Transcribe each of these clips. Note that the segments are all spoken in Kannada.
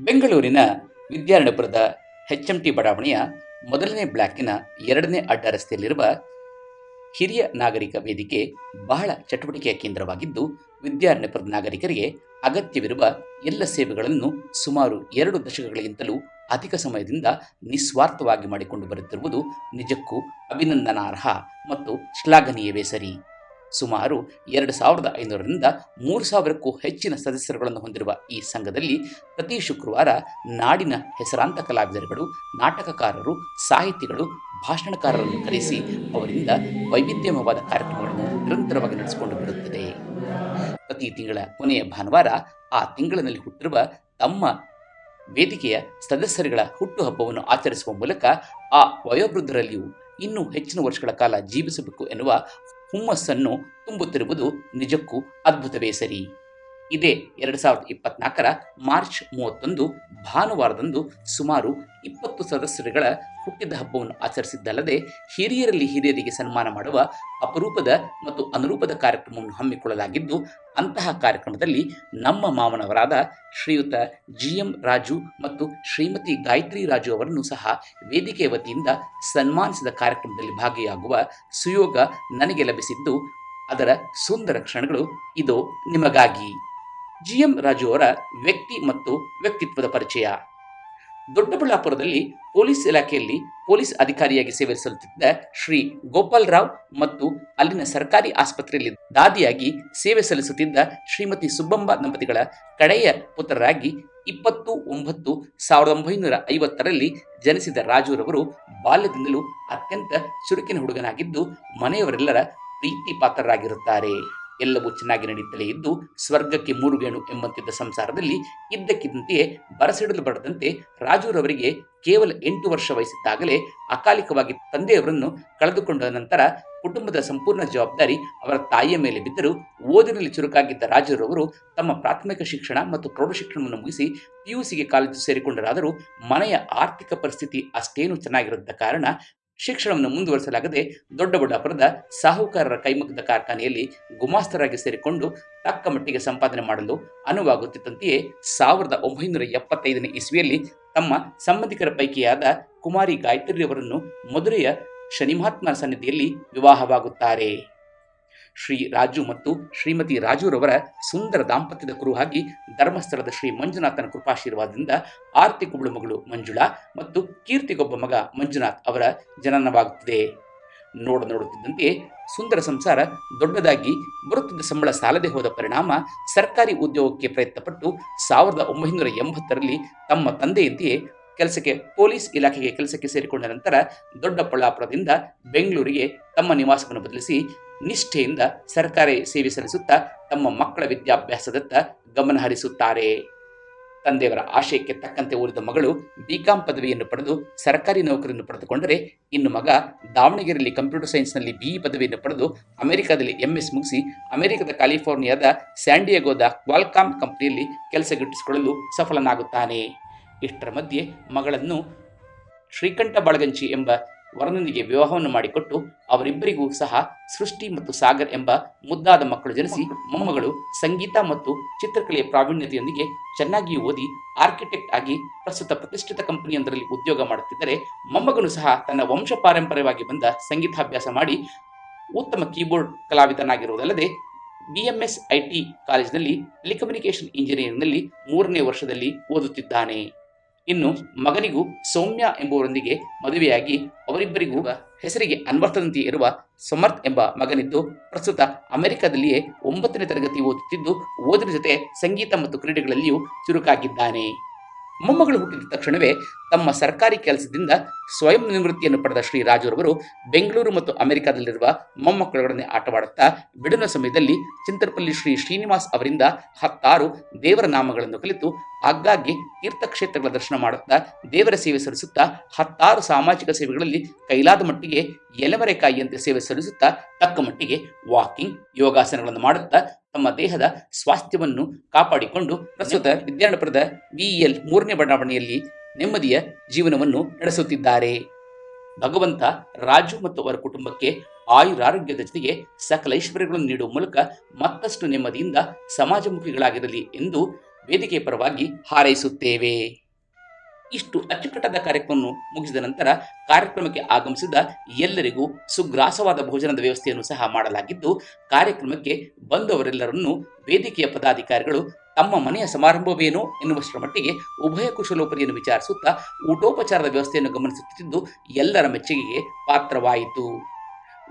ಬೆಂಗಳೂರಿನ ವಿದ್ಯಾರಣ್ಯಪುರದ ಎಚ್ ಎಂ ಟಿ ಬಡಾವಣೆಯ ಮೊದಲನೇ ಬ್ಲಾಕಿನ ಎರಡನೇ ಅಡ್ಡ ರಸ್ತೆಯಲ್ಲಿರುವ ಹಿರಿಯ ನಾಗರಿಕ ವೇದಿಕೆ ಬಹಳ ಚಟುವಟಿಕೆಯ ಕೇಂದ್ರವಾಗಿದ್ದು ವಿದ್ಯಾರಣ್ಯಪುರದ ನಾಗರಿಕರಿಗೆ ಅಗತ್ಯವಿರುವ ಎಲ್ಲ ಸೇವೆಗಳನ್ನು ಸುಮಾರು ಎರಡು ದಶಕಗಳಿಗಿಂತಲೂ ಅಧಿಕ ಸಮಯದಿಂದ ನಿಸ್ವಾರ್ಥವಾಗಿ ಮಾಡಿಕೊಂಡು ಬರುತ್ತಿರುವುದು ನಿಜಕ್ಕೂ ಅಭಿನಂದನಾರ್ಹ ಮತ್ತು ಶ್ಲಾಘನೀಯವೇ ಸರಿ. ಸುಮಾರು ಎರಡು ಸಾವಿರದ ಐನೂರರಿಂದ ಮೂರು ಸಾವಿರಕ್ಕೂ ಹೆಚ್ಚಿನ ಸದಸ್ಯರುಗಳನ್ನು ಹೊಂದಿರುವ ಈ ಸಂಘದಲ್ಲಿ ಪ್ರತಿ ಶುಕ್ರವಾರ ನಾಡಿನ ಹೆಸರಾಂತ ಕಲಾವಿದರುಗಳು, ನಾಟಕಕಾರರು, ಸಾಹಿತಿಗಳು, ಭಾಷಣಕಾರರನ್ನು ಕರೆಸಿ ಅವರಿಂದ ವೈವಿಧ್ಯಮಯವಾದ ಕಾರ್ಯಕ್ರಮಗಳನ್ನು ನಿರಂತರವಾಗಿ ನಡೆಸಿಕೊಂಡು ಬರುತ್ತದೆ. ಪ್ರತಿ ತಿಂಗಳ ಕೊನೆಯ ಭಾನುವಾರ ಆ ತಿಂಗಳಿನಲ್ಲಿ ಹುಟ್ಟಿರುವ ತಮ್ಮ ವೇದಿಕೆಯ ಸದಸ್ಯರುಗಳ ಹುಟ್ಟುಹಬ್ಬವನ್ನು ಆಚರಿಸುವ ಮೂಲಕ ಆ ವಯೋವೃದ್ಧರಲ್ಲಿಯೂ ಇನ್ನೂ ಹೆಚ್ಚಿನ ವರ್ಷಗಳ ಕಾಲ ಜೀವಿಸಬೇಕು ಎನ್ನುವ ಹುಮ್ಮಸ್ಸನ್ನು ತುಂಬುತ್ತಿರುವುದು ನಿಜಕ್ಕೂ ಅದ್ಭುತವೇ ಸರಿ. ಇದೇ ಎರಡು ಸಾವಿರದ ಇಪ್ಪತ್ನಾಲ್ಕರ ಮಾರ್ಚ್ ಮೂವತ್ತೊಂದು ಭಾನುವಾರದಂದು ಸುಮಾರು ಇಪ್ಪತ್ತು ಸದಸ್ಯರುಗಳ ಹುಟ್ಟಿದ ಹಬ್ಬವನ್ನು ಆಚರಿಸಿದ್ದಲ್ಲದೆ ಹಿರಿಯರಲ್ಲಿ ಹಿರಿಯರಿಗೆ ಸನ್ಮಾನ ಮಾಡುವ ಅಪರೂಪದ ಮತ್ತು ಅನುರೂಪದ ಕಾರ್ಯಕ್ರಮವನ್ನು ಹಮ್ಮಿಕೊಳ್ಳಲಾಗಿದ್ದು, ಅಂತಹ ಕಾರ್ಯಕ್ರಮದಲ್ಲಿ ನಮ್ಮ ಮಾವನವರಾದ ಶ್ರೀಯುತ ಜಿ ಎಂ ರಾಜು ಮತ್ತು ಶ್ರೀಮತಿ ಗಾಯತ್ರಿ ರಾಜು ಅವರನ್ನು ಸಹ ವೇದಿಕೆಯ ವತಿಯಿಂದ ಸನ್ಮಾನಿಸಿದ ಕಾರ್ಯಕ್ರಮದಲ್ಲಿ ಭಾಗಿಯಾಗುವ ಸುಯೋಗ ನನಗೆ ಲಭಿಸಿದ್ದು, ಅದರ ಸುಂದರ ಕ್ಷಣಗಳು ಇದು ನಿಮಗಾಗಿ. ಜಿ ಎಂ ರಾಜು ಅವರ ವ್ಯಕ್ತಿ ಮತ್ತು ವ್ಯಕ್ತಿತ್ವದ ಪರಿಚಯ. ದೊಡ್ಡಬಳ್ಳಾಪುರದಲ್ಲಿ ಪೊಲೀಸ್ ಇಲಾಖೆಯಲ್ಲಿ ಪೊಲೀಸ್ ಅಧಿಕಾರಿಯಾಗಿ ಸೇವೆ ಸಲ್ಲಿಸುತ್ತಿದ್ದ ಶ್ರೀ ಗೋಪಾಲ್ ರಾವ್ ಮತ್ತು ಅಲ್ಲಿನ ಸರ್ಕಾರಿ ಆಸ್ಪತ್ರೆಯಲ್ಲಿ ದಾದಿಯಾಗಿ ಸೇವೆ ಸಲ್ಲಿಸುತ್ತಿದ್ದ ಶ್ರೀಮತಿ ಸುಬ್ಬಮ್ಮ ದಂಪತಿಗಳ ಕಡೆಯ ಪುತ್ರರಾಗಿ ಇಪ್ಪತ್ತು ಒಂಬತ್ತು ಸಾವಿರದ ಒಂಬೈನೂರ ಐವತ್ತರಲ್ಲಿ ಜನಿಸಿದ ರಾಜುರವರು ಬಾಲ್ಯದಿಂದಲೂ ಅತ್ಯಂತ ಚುರುಕಿನ ಹುಡುಗನಾಗಿದ್ದು ಮನೆಯವರೆಲ್ಲರ ಪ್ರೀತಿ ಪಾತ್ರರಾಗಿರುತ್ತಾರೆ ಎಲ್ಲವೂ ಚೆನ್ನಾಗಿ ನಡೆಯುತ್ತಲೇ ಇದ್ದು ಸ್ವರ್ಗಕ್ಕೆ ಮೂರುಗೇಣು ಎಂಬಂತಿದ್ದ ಸಂಸಾರದಲ್ಲಿ ಇದ್ದಕ್ಕಿದ್ದಂತೆಯೇ ಬರಸಿಡಲು ಬಡದಂತೆ ರಾಜೂರವರಿಗೆ ಕೇವಲ ಎಂಟು ವರ್ಷ ವಯಸ್ಸಿದ್ದಾಗಲೇ ಅಕಾಲಿಕವಾಗಿ ತಂದೆಯವರನ್ನು ಕಳೆದುಕೊಂಡ ನಂತರ ಕುಟುಂಬದ ಸಂಪೂರ್ಣ ಜವಾಬ್ದಾರಿ ಅವರ ತಾಯಿಯ ಮೇಲೆ ಬಿದ್ದರೂ ಓದಿನಲ್ಲಿ ಚುರುಕಾಗಿದ್ದ ರಾಜರವರು ತಮ್ಮ ಪ್ರಾಥಮಿಕ ಶಿಕ್ಷಣ ಮತ್ತು ಪ್ರೌಢಶಿಕ್ಷಣವನ್ನು ಮುಗಿಸಿ ಪಿಯುಸಿಗೆ ಕಾಲೇಜು ಸೇರಿಕೊಂಡರಾದರೂ ಮನೆಯ ಆರ್ಥಿಕ ಪರಿಸ್ಥಿತಿ ಅಷ್ಟೇನು ಚೆನ್ನಾಗಿರದ ಕಾರಣ ಶಿಕ್ಷಣವನ್ನು ಮುಂದುವರಿಸಲಾಗದೆ ದೊಡ್ಡಬಳ್ಳಾಪುರದ ಸಾಹುಕಾರರ ಕೈಮಗ್ಗದ ಕಾರ್ಖಾನೆಯಲ್ಲಿ ಗುಮಾಸ್ತರಾಗಿ ಸೇರಿಕೊಂಡು ತಕ್ಕ ಮಟ್ಟಿಗೆ ಸಂಪಾದನೆ ಮಾಡಲು ಅನುವಾಗುತ್ತಿದ್ದಂತೆಯೇ ಸಾವಿರದ ಒಂಬೈನೂರ ಎಪ್ಪತ್ತೈದನೇ ಇಸ್ವಿಯಲ್ಲಿ ತಮ್ಮ ಸಂಬಂಧಿಕರ ಪೈಕಿಯಾದ ಕುಮಾರಿ ಗಾಯತ್ರಿಯವರನ್ನು ಮಧುರೆಯ ಶನಿಮಹಾತ್ಮನ ಸನ್ನಿಧಿಯಲ್ಲಿ ವಿವಾಹವಾಗುತ್ತಾರೆ. ಶ್ರೀ ರಾಜು ಮತ್ತು ಶ್ರೀಮತಿ ರಾಜುರವರ ಸುಂದರ ದಾಂಪತ್ಯದ ಕುರುಹಾಗಿ ಧರ್ಮಸ್ಥಳದ ಶ್ರೀ ಮಂಜುನಾಥನ ಕೃಪಾಶೀರ್ವಾದದಿಂದ ಆರ್ತಿಗೊಬ್ಬಳು ಮಗಳು ಮಂಜುಳಾ ಮತ್ತು ಕೀರ್ತಿಗೊಬ್ಬ ಮಗ ಮಂಜುನಾಥ್ ಅವರ ಜನನವಾಗುತ್ತಿದೆ. ನೋಡ ನೋಡುತ್ತಿದ್ದಂತೆ ಸುಂದರ ಸಂಸಾರ ದೊಡ್ಡದಾಗಿ ಬರುತ್ತಿದ್ದ ಸಂಬಳ ಸಾಲದೆ ಹೋದ ಪರಿಣಾಮ ಸರ್ಕಾರಿ ಉದ್ಯೋಗಕ್ಕೆ ಪ್ರಯತ್ನಪಟ್ಟು ಸಾವಿರದ ಒಂಬೈನೂರ ಎಂಬತ್ತರಲ್ಲಿ ತಮ್ಮ ತಂದೆಯಂತೆಯೇ ಕೆಲಸಕ್ಕೆ ಪೊಲೀಸ್ ಇಲಾಖೆಗೆ ಕೆಲಸಕ್ಕೆ ಸೇರಿಕೊಂಡ ನಂತರ ದೊಡ್ಡಬಳ್ಳಾಪುರದಿಂದ ಬೆಂಗಳೂರಿಗೆ ತಮ್ಮ ನಿವಾಸವನ್ನು ಬದಲಿಸಿ ನಿಷ್ಠೆಯಿಂದ ಸರ್ಕಾರಿ ಸೇವೆ ಸಲ್ಲಿಸುತ್ತಾ ತಮ್ಮ ಮಕ್ಕಳ ವಿದ್ಯಾಭ್ಯಾಸದತ್ತ ಗಮನ ಹರಿಸುತ್ತಾರೆ. ತಂದೆಯವರ ಆಶಯಕ್ಕೆ ತಕ್ಕಂತೆ ಓದಿದ ಮಗಳು ಬಿಕಾಂ ಪದವಿಯನ್ನು ಪಡೆದು ಸರ್ಕಾರಿ ನೌಕರಿಯನ್ನು ಪಡೆದುಕೊಂಡರೆ ಇನ್ನು ಮಗ ದಾವಣಗೆರೆಯಲ್ಲಿ ಕಂಪ್ಯೂಟರ್ ಸೈನ್ಸ್ನಲ್ಲಿ ಬಿಇ ಪದವಿಯನ್ನು ಪಡೆದು ಅಮೆರಿಕದಲ್ಲಿ ಎಂಎಸ್ ಮುಗಿಸಿ ಅಮೆರಿಕದ ಕ್ಯಾಲಿಫೋರ್ನಿಯಾದ ಸ್ಯಾಂಡಿಯಾಗೋದ ಕ್ವಾಲ್ಕಾಮ್ ಕಂಪನಿಯಲ್ಲಿ ಕೆಲಸ ಗಿಟ್ಟಿಸಿಕೊಳ್ಳಲು ಸಫಲನಾಗುತ್ತಾನೆ. ಇಷ್ಟರ ಮಧ್ಯೆ ಮಗಳನ್ನು ಶ್ರೀಕಂಠ ಬಳಗಂಚಿ ಎಂಬ ವರನೊಂದಿಗೆ ವಿವಾಹವನ್ನು ಮಾಡಿಕೊಟ್ಟು ಅವರಿಬ್ಬರಿಗೂ ಸಹ ಸೃಷ್ಟಿ ಮತ್ತು ಸಾಗರ್ ಎಂಬ ಮುದ್ದಾದ ಮಕ್ಕಳು ಜನಿಸಿ ಮೊಮ್ಮಗಳು ಸಂಗೀತ ಮತ್ತು ಚಿತ್ರಕಲೆಯ ಪ್ರಾವೀಣ್ಯತೆಯೊಂದಿಗೆ ಚೆನ್ನಾಗಿ ಓದಿ ಆರ್ಕಿಟೆಕ್ಟ್ ಆಗಿ ಪ್ರಸ್ತುತ ಪ್ರತಿಷ್ಠಿತ ಕಂಪನಿಯೊಂದರಲ್ಲಿ ಉದ್ಯೋಗ ಮಾಡುತ್ತಿದ್ದರೆ ಮೊಮ್ಮಗನು ಸಹ ತನ್ನ ವಂಶ ಪಾರಂಪರ್ಯವಾಗಿ ಬಂದ ಸಂಗೀತಾಭ್ಯಾಸ ಮಾಡಿ ಉತ್ತಮ keyboard ಕಲಾವಿದನಾಗಿರುವುದಲ್ಲದೆ B M S I T ಕಾಲೇಜಿನಲ್ಲಿ ಟೆಲಿಕಮ್ಯುನಿಕೇಷನ್ ಇಂಜಿನಿಯರಿಂಗ್ನಲ್ಲಿ ಮೂರನೇ ವರ್ಷದಲ್ಲಿ ಓದುತ್ತಿದ್ದಾನೆ. ಇನ್ನು ಮಗನಿಗೂ ಸೌಮ್ಯ ಎಂಬುವರೊಂದಿಗೆ ಮದುವೆಯಾಗಿ ಅವರಿಬ್ಬರಿಗೂ ಹೆಸರಿಗೆ ಅನ್ವರ್ಥದಂತೆ ಇರುವ ಸಮರ್ಥ್ ಎಂಬ ಮಗನಿದ್ದು ಪ್ರಸ್ತುತ ಅಮೆರಿಕದಲ್ಲಿಯೇ ಒಂಬತ್ತನೇ ತರಗತಿ ಓದುತ್ತಿದ್ದು ಓದಿನ ಜೊತೆ ಸಂಗೀತ ಮತ್ತು ಕ್ರೀಡೆಗಳಲ್ಲಿಯೂ ಚುರುಕಾಗಿದ್ದಾನೆ. ಮೊಮ್ಮಗಳು ಹುಟ್ಟಿದ ತಕ್ಷಣವೇ ತಮ್ಮ ಸರ್ಕಾರಿ ಕೆಲಸದಿಂದ ಸ್ವಯಂ ನಿವೃತ್ತಿಯನ್ನು ಪಡೆದ ಶ್ರೀ ರಾಜುರವರು ಬೆಂಗಳೂರು ಮತ್ತು ಅಮೆರಿಕದಲ್ಲಿರುವ ಮೊಮ್ಮಕ್ಕಳೊಡನೆ ಆಟವಾಡುತ್ತಾ ಬಿಡುವಿನ ಸಮಯದಲ್ಲಿ ಚಿಂತರಪಲ್ಲಿ ಶ್ರೀ ಶ್ರೀನಿವಾಸ್ ಅವರಿಂದ ಹತ್ತಾರು ದೇವರ ನಾಮಗಳನ್ನು ಕಲಿತು ಆಗಾಗ್ಗೆ ತೀರ್ಥಕ್ಷೇತ್ರಗಳ ದರ್ಶನ ಮಾಡುತ್ತಾ ದೇವರ ಸೇವೆ ಸಲ್ಲಿಸುತ್ತಾ ಹತ್ತಾರು ಸಾಮಾಜಿಕ ಸೇವೆಗಳಲ್ಲಿ ಕೈಲಾದ ಮಟ್ಟಿಗೆ ಎಲೆಮರೆಕಾಯಿಯಂತೆ ಸೇವೆ ಸಲ್ಲಿಸುತ್ತಾ ತಕ್ಕ ಮಟ್ಟಿಗೆ ವಾಕಿಂಗ್ ಯೋಗಾಸನಗಳನ್ನು ಮಾಡುತ್ತಾ ತಮ್ಮ ದೇಹದ ಸ್ವಾಸ್ಥ್ಯವನ್ನು ಕಾಪಾಡಿಕೊಂಡು ಪ್ರಸ್ತುತ ವಿದ್ಯಾನಪುರದ ವಿಇಎಲ್ ಮೂರನೇ ಬಡಾವಣೆಯಲ್ಲಿ ನೆಮ್ಮದಿಯ ಜೀವನವನ್ನು ನಡೆಸುತ್ತಿದ್ದಾರೆ. ಭಗವಂತ ರಾಜು ಮತ್ತು ಅವರ ಕುಟುಂಬಕ್ಕೆ ಆಯುರಾರೋಗ್ಯದ ಜೊತೆಗೆ ಸಕಲ ಐಶ್ವರ್ಯಗಳನ್ನು ನೀಡುವ ಮೂಲಕ ಮತ್ತಷ್ಟು ನೆಮ್ಮದಿಯಿಂದ ಸಮಾಜಮುಖಿಗಳಾಗಿರಲಿ ಎಂದು ವೇದಿಕೆ ಪರವಾಗಿ ಹಾರೈಸುತ್ತೇವೆ. ಇಷ್ಟು ಅಚ್ಚುಕಟ್ಟಾದ ಕಾರ್ಯಕ್ರಮವನ್ನು ಮುಗಿಸಿದ ನಂತರ ಕಾರ್ಯಕ್ರಮಕ್ಕೆ ಆಗಮಿಸಿದ ಎಲ್ಲರಿಗೂ ಸುಗ್ರಾಸವಾದ ಭೋಜನದ ವ್ಯವಸ್ಥೆಯನ್ನು ಸಹ ಮಾಡಲಾಗಿದ್ದು, ಕಾರ್ಯಕ್ರಮಕ್ಕೆ ಬಂದವರೆಲ್ಲರನ್ನು ವೇದಿಕೆಯ ಪದಾಧಿಕಾರಿಗಳು ತಮ್ಮ ಮನೆಯ ಸಮಾರಂಭವೇನೋ ಎನ್ನುವಷ್ಟರ ಮಟ್ಟಿಗೆ ಉಭಯ ಕುಶಲೋಪರಿಯನ್ನು ವಿಚಾರಿಸುತ್ತಾ ಊಟೋಪಚಾರದ ವ್ಯವಸ್ಥೆಯನ್ನು ಗಮನಿಸುತ್ತಿದ್ದು, ಎಲ್ಲರ ಮೆಚ್ಚುಗೆಗೆ ಪಾತ್ರವಾಯಿತು.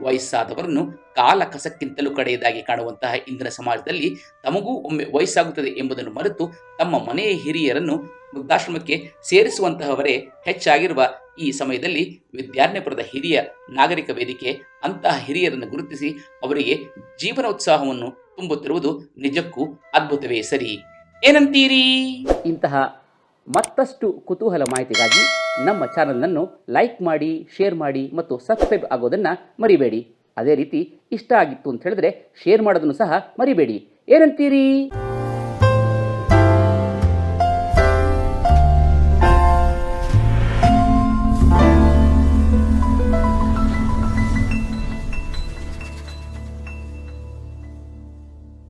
ವಯಸ್ಸಾದವರನ್ನು ಕಾಲ ಕಸಕ್ಕಿಂತಲೂ ಕಡೆಯದಾಗಿ ಕಾಣುವಂತಹ ಇಂದಿನ ಸಮಾಜದಲ್ಲಿ ತಮಗೂ ಒಮ್ಮೆ ವಯಸ್ಸಾಗುತ್ತದೆ ಎಂಬುದನ್ನು ಮರೆತು ತಮ್ಮ ಮನೆಯ ಹಿರಿಯರನ್ನು ವೃದ್ಧಾಶ್ರಮಕ್ಕೆ ಸೇರಿಸುವಂತಹವರೇ ಹೆಚ್ಚಾಗಿರುವ ಈ ಸಮಯದಲ್ಲಿ ವಿದ್ಯಾರಣ್ಯಪುರದ ಹಿರಿಯ ನಾಗರಿಕ ವೇದಿಕೆ ಅಂತಹ ಹಿರಿಯರನ್ನು ಗುರುತಿಸಿ ಅವರಿಗೆ ಜೀವನೋತ್ಸಾಹವನ್ನು ತುಂಬುತ್ತಿರುವುದು ನಿಜಕ್ಕೂ ಅದ್ಭುತವೇ ಸರಿ. ಏನಂತೀರಿ? ಇಂತಹ ಮತ್ತಷ್ಟು ಕುತೂಹಲ ಮಾಹಿತಿಗಾಗಿ ನಮ್ಮ ಚಾನಲ್ನನ್ನು ಲೈಕ್ ಮಾಡಿ, ಶೇರ್ ಮಾಡಿ ಮತ್ತು ಸಬ್ಸ್ಕ್ರೈಬ್ ಆಗೋದನ್ನು ಮರಿಬೇಡಿ. ಅದೇ ರೀತಿ ಇಷ್ಟ ಆಗಿತ್ತು ಅಂತ ಹೇಳಿದ್ರೆ ಶೇರ್ ಮಾಡೋದನ್ನು ಸಹ ಮರಿಬೇಡಿ. ಏನಂತೀರಿ?